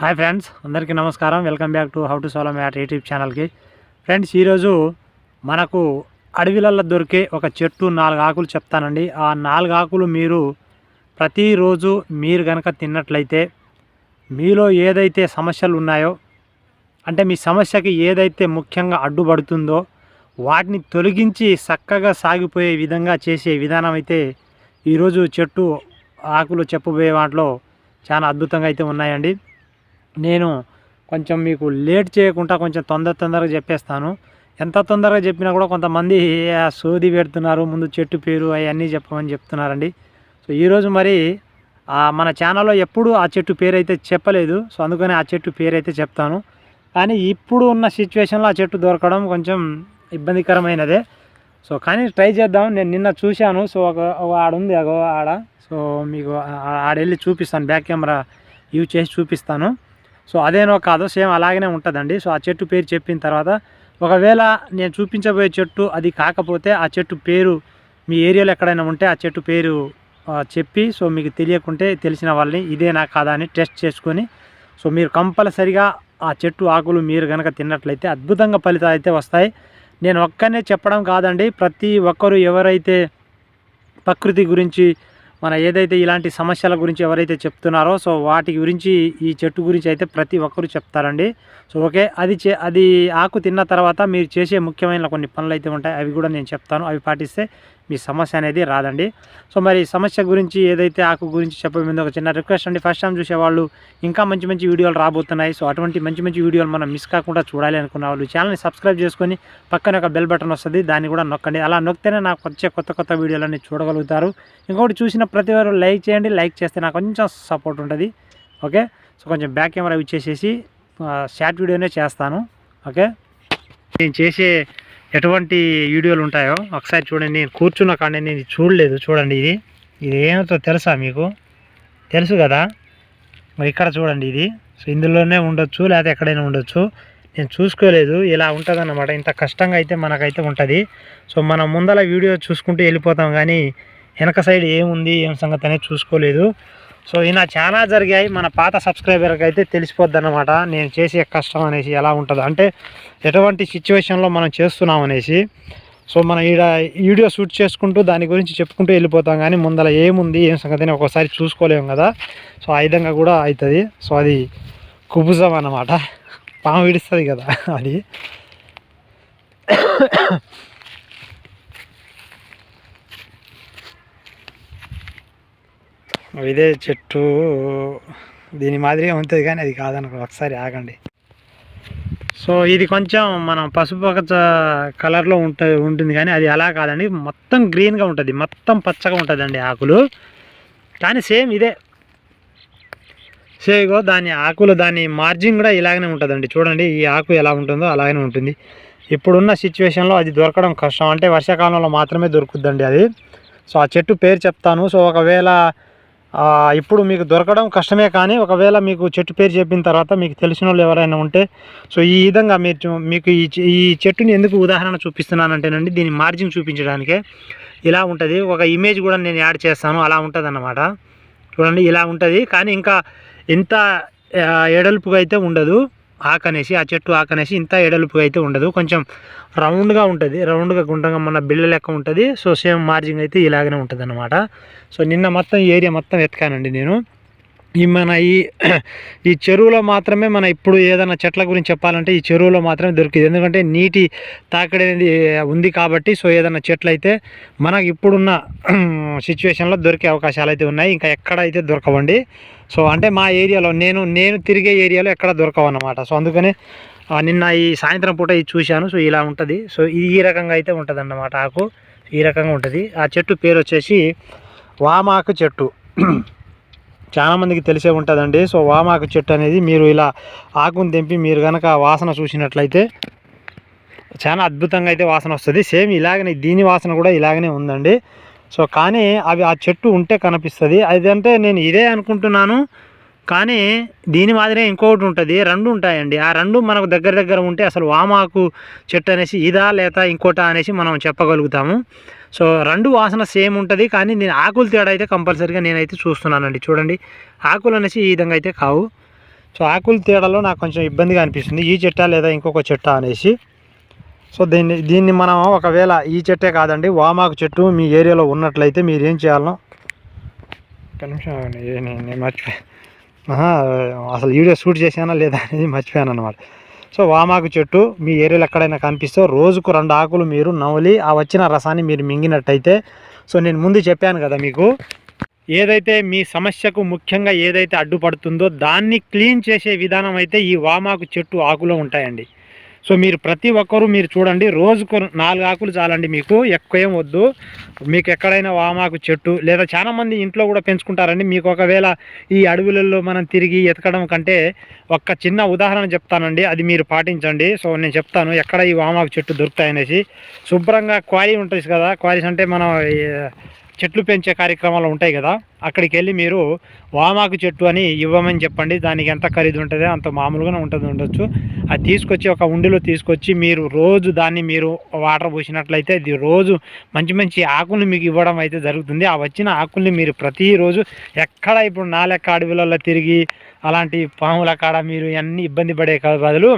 Hi friends అందరికీ నమస్కారం. Welcome back to how to solo mat YouTube ఛానల్కి. Friends ఈరోజు మనకు అడవిలలో దొరికే ఒక చెట్టు నాలుగు ఆకులు చెప్తానండి. ఆ నాలుగు ఆకులు మీరు ప్రతిరోజు మీరు కనుక తిన్నట్లయితే మీలో ఏదైతే సమస్యలు ఉన్నాయో అంటే మీ సమస్యకి ఏదైతే ముఖ్యంగా అడ్డుపడుతుందో వాటిని తొలగించి చక్కగా సాగిపోయే విధంగా చేసే విధానం అయితే ఈరోజు చెట్టు ఆకులు చెప్పబోయే వాటిలో చాలా అద్భుతంగా అయితే ఉన్నాయండి. నేను కొంచెం మీకు లేట్ చేయకుండా కొంచెం తొందర తొందరగా చెప్పేస్తాను. ఎంత తొందరగా చెప్పినా కూడా కొంతమంది "ఆ, సోది పెడుతున్నారు ముందు చెట్టు పేరు అవన్నీ చెప్పమని చెప్తున్నారండి. సో ఈరోజు మరి మన ఛానల్లో ఎప్పుడు ఆ చెట్టు పేరు అయితే చెప్పలేదు. సో అందుకని ఆ చెట్టు పేరు అయితే చెప్తాను. కానీ ఇప్పుడు ఉన్న సిచ్యువేషన్లో ఆ చెట్టు దొరకడం కొంచెం ఇబ్బందికరమైనదే. సో కానీ ట్రై చేద్దాం. నేను నిన్న చూశాను. సో ఒక ఒక ఆడ ఉంది అగో ఆడ. సో మీకు ఆడెళ్ళి చూపిస్తాను. బ్యాక్ కెమెరా యూజ్ చేసి చూపిస్తాను. సో అదేనో కాదు సేమ్ అలాగనే ఉంటుందండి. సో ఆ చెట్టు పేరు చెప్పిన తర్వాత ఒకవేళ నేను చూపించబోయే చెట్టు అది కాకపోతే ఆ చెట్టు పేరు మీ ఏరియాలో ఎక్కడైనా ఉంటే ఆ చెట్టు పేరు చెప్పి సో మీకు తెలియకుంటే తెలిసిన వాళ్ళని ఇదేనా కాదా అని టెస్ట్ చేసుకొని సో మీరు కంపల్సరిగా ఆ చెట్టు ఆకులు మీరు కనుక తిన్నట్లయితే అద్భుతంగా ఫలితాలు అయితే వస్తాయి. నేను ఒక్కనే చెప్పడం కాదండి. ప్రతి ఒక్కరు ఎవరైతే ప్రకృతి గురించి మన ఏదైతే ఇలాంటి సమస్యల గురించి ఎవరైతే చెప్తున్నారో సో వాటి గురించి ఈ చెట్టు గురించి అయితే ప్రతి ఒక్కరు చెప్తారండి. సో ఓకే అది చే అది ఆకు తిన్న తర్వాత మీరు చేసే ముఖ్యమైన కొన్ని పనులు అయితే ఉంటాయి. అవి కూడా నేను చెప్తాను. అవి పాటిస్తే మీ సమస్య అనేది రాదండి. సో మరి సమస్య గురించి ఏదైతే ఆకు గురించి చెప్పబోయిందో ఒక చిన్న రిక్వెస్ట్ అండి. ఫస్ట్ టైం చూసేవాళ్ళు ఇంకా మంచి మంచి వీడియోలు రాబోతున్నాయి. సో అటువంటి మంచి మంచి వీడియోలు మనం మిస్ కాకుండా చూడాలి అనుకున్న వాళ్ళు ఛానల్ని సబ్స్క్రైబ్ చేసుకొని పక్కన ఒక బెల్ బటన్ వస్తుంది. దాన్ని కూడా నొక్కండి. అలా నొక్కితేనే నాకు వచ్చే కొత్త కొత్త వీడియోలన్నీ చూడగలుగుతారు. ఇంకొకటి చూసిన ప్రతి వారు లైక్ చేయండి. లైక్ చేస్తే నాకు కొంచెం సపోర్ట్ ఉంటుంది. ఓకే? సో కొంచెం బ్యాక్ కెమెరా ఇచ్చేసేసి షార్ట్ వీడియోనే చేస్తాను. ఓకే? నేను చేసే ఎటువంటి వీడియోలు ఉంటాయో ఒకసారి చూడండి. నేను కూర్చున్న కానీ నేను చూడలేదు. చూడండి ఇది. ఇది ఏమిటో తెలుసా మీకు? తెలుసు కదా? ఇక్కడ చూడండి ఇది. సో ఇందులోనే ఉండొచ్చు లేదా ఎక్కడైనా ఉండొచ్చు. నేను చూసుకోలేదు. ఇలా ఉంటుందన్నమాట. ఇంత కష్టంగా అయితే మనకైతే ఉంటుంది. సో మనం ముందల వీడియో చూసుకుంటూ వెళ్ళిపోతాం. కానీ వెనక సైడ్ ఏముంది? ఏం సంగతి అనేది చూసుకోలేదు. సో ఇలా చాలా జరిగాయి. మన పాత సబ్స్క్రైబర్కి అయితే తెలిసిపోద్ది అనమాట నేను చేసే కష్టం అనేసి ఎలా ఉంటుంది. అంటే ఎటువంటి సిచ్యువేషన్లో మనం చేస్తున్నాం అనేసి. సో మనం ఈడ వీడియో షూట్ చేసుకుంటూ దాని గురించి చెప్పుకుంటూ వెళ్ళిపోతాం. కానీ ముందర ఏముంది ఏం సంగతి అని ఒకసారి చూసుకోలేము కదా. సో ఆ విధంగా కూడా అవుతుంది సో అది కుబుజం అన్నమాట. పాము విడుస్తుంది కదా అది. ఇదే చెట్టు దీని మాదిరిగా ఉంటుంది కానీ అది కాదనుకో ఒకసారి ఆగండి. సో ఇది కొంచెం మనం పసుపు పచ్చ కలర్లో ఉంటుంది ఉంటుంది కానీ అది అలా కాదండి. మొత్తం గ్రీన్గా ఉంటుంది. మొత్తం పచ్చగా ఉంటుందండి ఆకులు. కానీ సేమ్ ఇదే. సేగో దాని ఆకులు దాని మార్జిన్ కూడా ఇలాగనే ఉంటుందండి. చూడండి ఈ ఆకు ఎలా ఉంటుందో అలాగనే ఉంటుంది. ఇప్పుడున్న సిచ్యువేషన్లో అది దొరకడం కష్టం. అంటే వర్షాకాలంలో మాత్రమే దొరుకుద్దండి అది. సో ఆ చెట్టు పేరు చెప్తాను. సో ఒకవేళ ఇప్పుడు మీకు దొరకడం కష్టమే కానీ ఒకవేళ మీకు చెట్టు పేరు చెప్పిన తర్వాత మీకు తెలిసిన వాళ్ళు ఎవరైనా ఉంటే సో ఈ విధంగా మీరు మీకు ఈ ఈ చెట్టుని ఎందుకు ఉదాహరణ చూపిస్తున్నానంటేనండి దీని మార్జిన్ చూపించడానికే ఇలా ఉంటుంది. ఒక ఇమేజ్ కూడా నేను యాడ్ చేస్తాను అలా ఉంటుంది అన్నమాట చూడండి ఇలా ఉంటుంది. కానీ ఇంకా ఎంత ఎడల్పుగా అయితే ఉండదు. ఆకనేసి ఆ చెట్టు ఆకనేసి ఇంత ఎడలుపు అయితే ఉండదు. కొంచెం రౌండ్గా ఉంటుంది. రౌండ్గా గుండ్రంగా మన బిళ్ళ లెక్క ఉంటుంది. సో సేమ్ మార్జింగ్ అయితే ఇలాగనే ఉంటుంది అనమాట సో నిన్న మొత్తం ఈ ఏరియా మొత్తం ఎత్తుకానండి నేను. ఈ మన ఈ ఈ చెరువులో మాత్రమే మన ఇప్పుడు ఏదైనా చెట్ల గురించి చెప్పాలంటే ఈ చెరువులో మాత్రమే దొరికింది. ఎందుకంటే నీటి తాకిడి అనేది ఉంది కాబట్టి సో ఏదైనా చెట్లు అయితే మనకు ఇప్పుడున్న సిచ్యువేషన్లో దొరికే అవకాశాలు అయితే ఉన్నాయి. ఇంకా ఎక్కడ అయితే దొరకవండి. సో అంటే మా ఏరియాలో నేను నేను తిరిగే ఏరియాలో ఎక్కడ దొరకవు అన్నమాట సో అందుకనే నిన్న ఈ సాయంత్రం పూట ఇది చూశాను. సో ఇలా ఉంటుంది. సో ఇది ఈ రకంగా అయితే ఉంటుంది అన్నమాట ఆకు. ఈ రకంగా ఉంటుంది. ఆ చెట్టు పేరు వచ్చేసి వామాకు చెట్టు. చాలా మందికి తెలిసే ఉంటుందండి. సో వామాకు చెట్టు అనేది మీరు ఇలా ఆకును తెంపి మీరు కనుక వాసన చూసినట్లయితే చాలా అద్భుతంగా అయితే వాసన వస్తుంది. సేమ్ ఇలాగనే దీని వాసన కూడా ఇలాగనే ఉందండి. సో కానీ అవి ఆ చెట్టు ఉంటే కనిపిస్తుంది. అదంటే నేను ఇదే అనుకుంటున్నాను. కానీ దీని మాదిరే ఇంకొకటి ఉంటుంది రెండు ఉంటాయండి. ఆ రెండు మనకు దగ్గర దగ్గర ఉంటే అసలు వామాకు చెట్టు అనేసి ఇదా లేక ఇంకోటా అనేసి మనం చెప్పగలుగుతాము. సో రెండు వాసన సేమ్ ఉంటుంది కానీ నేను ఆకులు తేడా అయితే కంపల్సరీగా నేనైతే చూస్తున్నానండి. చూడండి ఆకులు అనేసి ఈ విధంగా అయితే కావు. సో ఆకులు తేడాలో నాకు కొంచెం ఇబ్బందిగా అనిపిస్తుంది. ఈ చెట్ట లేదా ఇంకొక చెట్ట అనేసి. సో దీన్ని దీన్ని మనం ఒకవేళ ఈ చెట్టే కాదండి వామాకు చెట్టు మీ ఏరియాలో ఉన్నట్లయితే మీరు ఏం చేయాలనో ఒక నిమిషం నేను అసలు వీడియో షూట్ చేశానా లేదా అనేది మర్చిపోయాను అనమాట సో వామాకు చెట్టు మీ ఏరియాలో ఎక్కడైనా కనిపిస్తే రోజుకు రెండు ఆకులు మీరు నవలి ఆ వచ్చిన రసాన్ని మీరు మింగినట్టయితే సో నేను ముందు చెప్పాను కదా మీకు ఏదైతే మీ సమస్యకు ముఖ్యంగా ఏదైతే అడ్డుపడుతుందో దాన్ని క్లీన్ చేసే విధానం అయితే ఈ వామాకు చెట్టు ఆకులో ఉంటాయండి. సో మీరు ప్రతి ఒక్కరూ మీరు చూడండి రోజుకు నాలుగు ఆకులు చాలండి మీకు ఎక్కువ ఏం వద్దు. మీకు ఎక్కడైనా వామాకు చెట్టు లేదా చాలామంది ఇంట్లో కూడా పెంచుకుంటారండి. మీకు ఒకవేళ ఈ అడవులలో మనం తిరిగి ఎతకడం కంటే ఒక్క చిన్న ఉదాహరణ చెప్తానండి. అది మీరు పాటించండి. సో నేను చెప్తాను ఎక్కడ ఈ వామాకు చెట్టు దొరుకుతాయనేసి శుభ్రంగా క్వారీ ఉంటుంది కదా క్వారీస్ అంటే మనం చెట్లు పెంచే కార్యక్రమాలు ఉంటాయి కదా అక్కడికి వెళ్ళి మీరు వామాకు చెట్టు అని ఇవ్వమని చెప్పండి. దానికి ఎంత ఖరీదు ఉంటుందో అంత మామూలుగానే ఉంటుంది ఉండొచ్చు. అది తీసుకొచ్చి ఒక ఉండిలో తీసుకొచ్చి మీరు రోజు దాన్ని మీరు వాటర్ పోసినట్లయితే ఇది రోజు మంచి మంచి ఆకుల్ని మీకు ఇవ్వడం అయితే జరుగుతుంది. ఆ వచ్చిన ఆకుల్ని మీరు ప్రతిరోజు ఎక్కడ ఇప్పుడు నా లెక్క అడవులలో తిరిగి అలాంటి పాముల కాడ మీరు అన్ని ఇబ్బంది పడే బదులు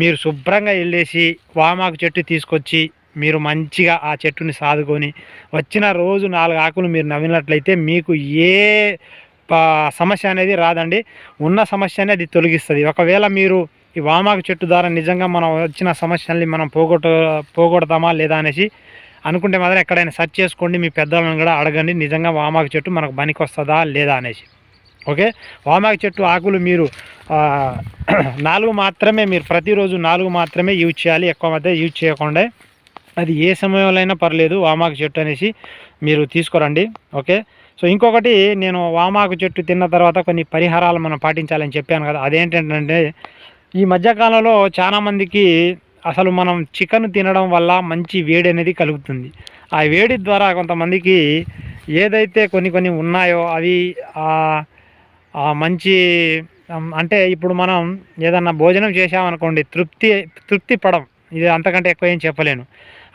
మీరు శుభ్రంగా వెళ్ళేసి వామాకు చెట్టు తీసుకొచ్చి మీరు మంచిగా ఆ చెట్టుని సాదుకొని వచ్చిన రోజు నాలుగు ఆకులు మీరు నవ్వినట్లయితే మీకు ఏ సమస్య అనేది రాదండి. ఉన్న సమస్య అనేది తొలగిస్తుంది. ఒకవేళ మీరు ఈ వామాకు చెట్టు ద్వారా నిజంగా మనం వచ్చిన సమస్యల్ని మనం పోగొట్ట పోగొడతామా లేదా అనేసి అనుకుంటే మాత్రం ఎక్కడైనా సెర్చ్ చేసుకోండి. మీ పెద్దలను కూడా అడగండి. నిజంగా వామాకు చెట్టు మనకు పనికి వస్తుందా లేదా అనేసి. ఓకే? వామాకు చెట్టు ఆకులు మీరు నాలుగు మాత్రమే మీరు ప్రతిరోజు నాలుగు మాత్రమే యూజ్ చేయాలి. ఎక్కువ మధ్య యూజ్ చేయకుండా అది ఏ సమయంలో అయినా పర్లేదు వామాకు చెట్టు అనేసి మీరు తీసుకురండి. ఓకే? సో ఇంకొకటి నేను వామాకు చెట్టు తిన్న తర్వాత కొన్ని పరిహారాలు మనం పాటించాలని చెప్పాను కదా. అదేంటంటే ఈ మధ్యకాలంలో చాలామందికి అసలు మనం చికెన్ తినడం వల్ల మంచి వేడి అనేది కలుగుతుంది. ఆ వేడి ద్వారా కొంతమందికి ఏదైతే కొన్ని కొన్ని ఉన్నాయో అవి మంచి అంటే ఇప్పుడు మనం ఏదన్నా భోజనం చేసామనుకోండి తృప్తి తృప్తి పడం. ఇది అంతకంటే ఎక్కువ ఏం చెప్పలేను.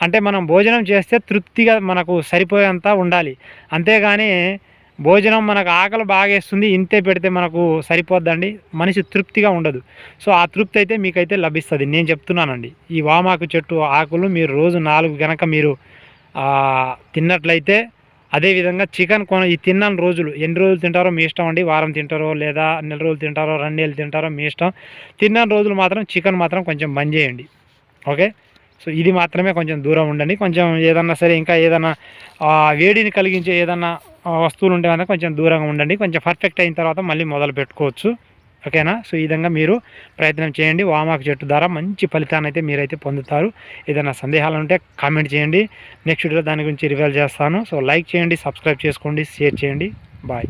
అంటే మనం భోజనం చేస్తే తృప్తిగా మనకు సరిపోయేంత ఉండాలి. అంతేగాని భోజనం మనకు ఆకలి బాగేస్తుంది ఇంతే పెడితే మనకు సరిపోద్దండి. మనిషి తృప్తిగా ఉండదు. సో ఆ తృప్తి అయితే మీకైతే లభిస్తుంది. నేను చెప్తున్నానండి. ఈ వామాకు చెట్టు ఆకులు మీరు రోజు నాలుగు గనక మీరు తిన్నట్లయితే అదేవిధంగా చికెన్ కొన ఈ తిన్నాను రోజులు. ఎన్ని రోజులు తింటారో మీ ఇష్టం అండి. వారం తింటారో లేదా నెల రోజులు తింటారో రెండు నెలలు తింటారో మీ ఇష్టం. తిన్నాను రోజులు మాత్రం చికెన్ మాత్రం కొంచెం బంద్ చేయండి. ఓకే? సో ఇది మాత్రమే కొంచెం దూరం ఉండండి. కొంచెం ఏదన్నా సరే ఇంకా ఏదన్నా వేడిని కలిగించే ఏదన్నా వస్తువులు ఉంటే కనుక కొంచెం దూరంగా ఉండండి. కొంచెం పర్ఫెక్ట్ అయిన తర్వాత మళ్ళీ మొదలు పెట్టుకోవచ్చు. ఓకేనా? సో ఈ విధంగా మీరు ప్రయత్నం చేయండి. వామాకు చెట్టు ద్వారా మంచి ఫలితాన్ని అయితే మీరైతే పొందుతారు. ఏదైనా సందేహాలు ఉంటే కామెంట్ చేయండి. నెక్స్ట్ వీడియో దాని గురించి రివైల్ చేస్తాను. సో లైక్ చేయండి సబ్స్క్రైబ్ చేసుకోండి షేర్ చేయండి. బాయ్